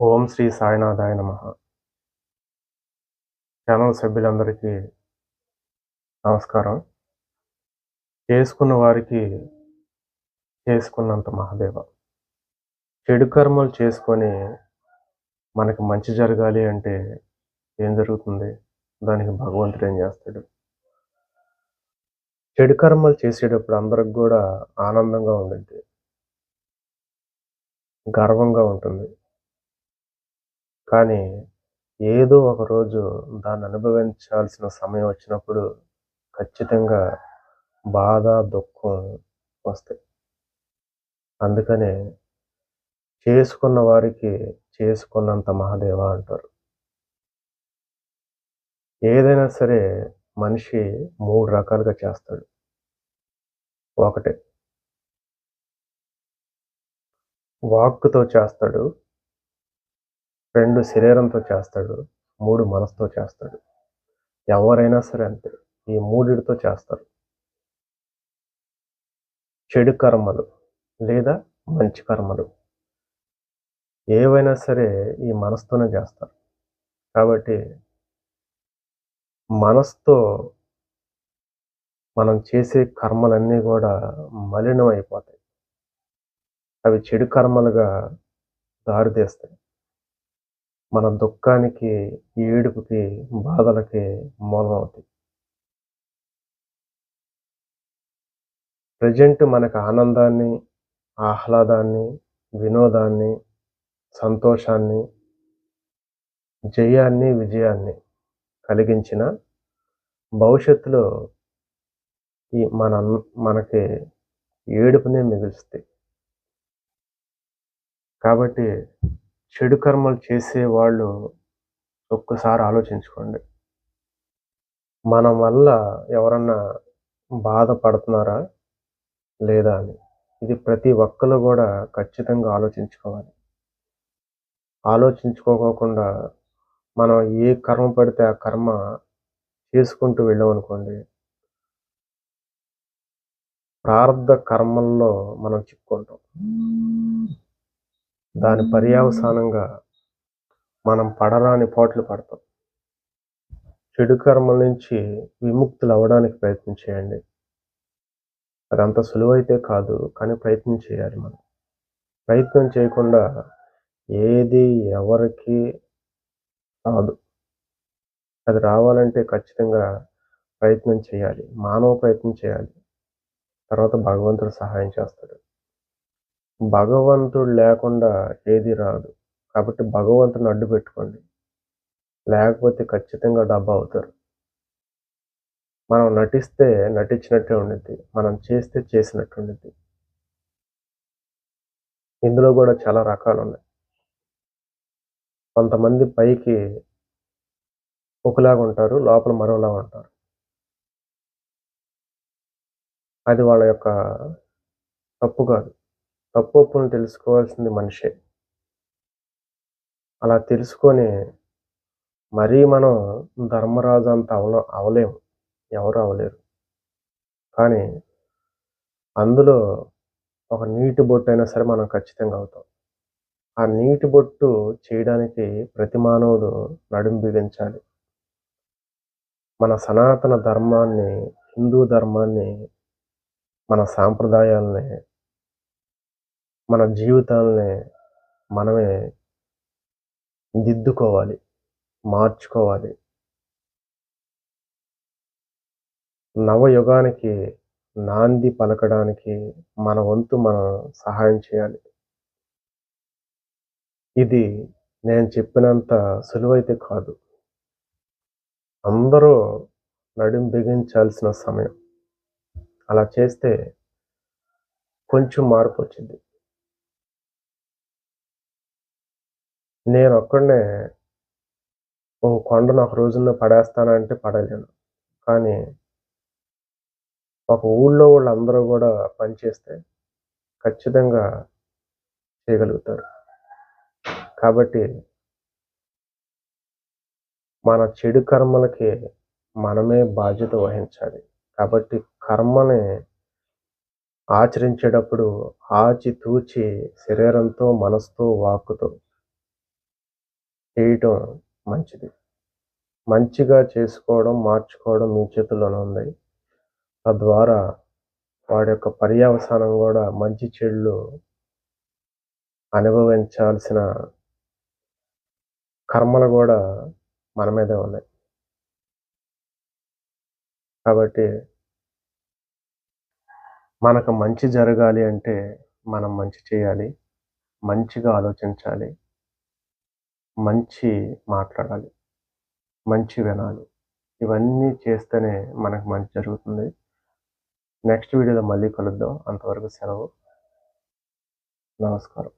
ఓం శ్రీ సాయినాథాయ నమ. ఛానల్ సభ్యులందరికీ నమస్కారం. చేసుకున్న వారికి చేసుకున్నంత మహాదేవ. చెడు కర్మలు చేసుకొని మనకి మంచి జరగాలి అంటే ఏం జరుగుతుంది? దానికి భగవంతుడు ఏం చేస్తాడు? చెడు కర్మలు చేసేటప్పుడు అందరికి కూడా ఆనందంగా ఉండింది గర్వంగా ఉంటుంది. కానీ ఏదో ఒక రోజు దాన్ని అనుభవించాల్సిన సమయం వచ్చినప్పుడు ఖచ్చితంగా బాధ దుఃఖం వస్తాయి. అందుకనే చేసుకున్న వారికి చేసుకున్నంత మహాదేవ అంటారు. ఏదైనా సరే మనిషి మూడు రకాలుగా చేస్తాడు. ఒకటి. వాక్కుతో చేస్తాడు. రెండు శరీరంతో చేస్తాడు మూడు మనసుతో చేస్తాడు. ఎవరైనా సరే అంతే ఈ మూడిటితో చేస్తారు. చెడు కర్మలు లేదా మంచి కర్మలు ఏవైనా సరే ఈ మనసుతోనే చేస్తారు. కాబట్టి మనసుతో మనం చేసే కర్మలన్నీ కూడా మలినం అయిపోతాయి అవి చెడు కర్మలుగా దారితీస్తాయి. మన దుఃఖానికి ఏడుపుకి బాధలకి మూలమవుతాయి ప్రజెంట్ మనకు ఆనందాన్ని ఆహ్లాదాన్ని వినోదాన్ని సంతోషాన్ని జయాన్ని విజయాన్ని కలిగించిన భవిష్యత్తులో ఈ మన మనకి ఏడుపునే మిగులుస్తాయి. కాబట్టి చెడు కర్మలు చేసే వాళ్ళు ఒక్కసారి ఆలోచించుకోండి. మన వల్ల ఎవరన్నా బాధపడుతున్నారా లేదా అని. ఇది ప్రతి ఒక్కరు కూడా ఖచ్చితంగా ఆలోచించుకోవాలి. ఆలోచించుకోకుండా మనం ఏ కర్మ పడితే ఆ కర్మ చేసుకుంటూ వెళ్ళామనుకోండి ప్రార్థ కర్మల్లో మనం చిక్కుంటాం దాని పర్యావసానంగా మనం పడరాని పోట్లు పడతాం. చెడు కర్మల నుంచి విముక్తులు అవ్వడానికి ప్రయత్నం చేయండి. అది అంత సులువైతే కాదు కానీ ప్రయత్నం చేయాలి మనం. ప్రయత్నం చేయకుండా ఏది ఎవరికి రాదు. అది రావాలంటే ఖచ్చితంగా ప్రయత్నం చేయాలి. మానవ ప్రయత్నం చేయాలి. తర్వాత భగవంతుడు సహాయం చేస్తాడు. భగవంతుడు లేకుండా ఏది రాదు. కాబట్టి భగవంతుని అడ్డు పెట్టుకోండి. లేకపోతే ఖచ్చితంగా డబ్బా అవుతారు. మనం నటిస్తే నటించినట్టే ఉండిద్ది. మనం చేస్తే చేసినట్టు ఉండిద్ది. ఇందులో కూడా చాలా రకాలు ఉన్నాయి. కొంతమంది పైకి ఒకలాగా ఉంటారు లోపల మరోలాగా ఉంటారు. అది వాళ్ళ యొక్క తప్పు కాదు. తప్పొప్పును తెలుసుకోవాల్సింది మనిషే. అలా తెలుసుకొని మరీ మనం ధర్మరాజు అంత అవల అవలేము. ఎవరు అవలేరు. కానీ అందులో ఒక నీటి బొట్టు అయినా సరే మనం ఖచ్చితంగా అవుతాం. ఆ నీటి బొట్టు చేయడానికి ప్రతి మానవుడు నడుం బిగించాలి. మన సనాతన ధర్మాన్ని హిందూ ధర్మాన్ని మన సాంప్రదాయాలని మన జీవితాలని మనమే దిద్దుకోవాలి మార్చుకోవాలి. నవయుగానికి నాంది పలకడానికి మన వంతు మనం సహాయం చేయాలి. ఇది నేను చెప్పినంత సులువైతే కాదు. అందరూ నడుం బిగించాల్సిన సమయం. అలా చేస్తే కొంచెం మార్పు వచ్చింది. నేను ఒక్కడనే ఓ కొండను ఒక రోజున పడేస్తానంటే పడలేను. కానీ ఒక ఊళ్ళో వాళ్ళందరూ కూడా పనిచేస్తే ఖచ్చితంగా చేయగలుగుతారు. కాబట్టి మన చెడు కర్మలకి మనమే బాధ్యత వహించాలి. కాబట్టి కర్మని ఆచరించేటప్పుడు ఆచితూచి శరీరంతో మనసుతో వాక్కుతో చేయటం మంచిది. మంచిగా చేసుకోవడం మార్చుకోవడం మీ చేతుల్లోనే ఉంది. తద్వారా వాడి యొక్క పర్యవసానం కూడా మంచి చెడులు అనుభవించాల్సిన కర్మలు కూడా మన మీదే ఉన్నాయి. కాబట్టి మనకు మంచి జరగాలి అంటే మనం మంచి చేయాలి. మంచిగా ఆలోచించాలి. మంచి మాట్లాడాలి మంచి వినాలి. ఇవన్నీ చేస్తేనే మనకు మంచి జరుగుతుంది. నెక్స్ట్ వీడియోలో మళ్ళీ కలుద్దాం. అంతవరకు సెలవు. నమస్కారం.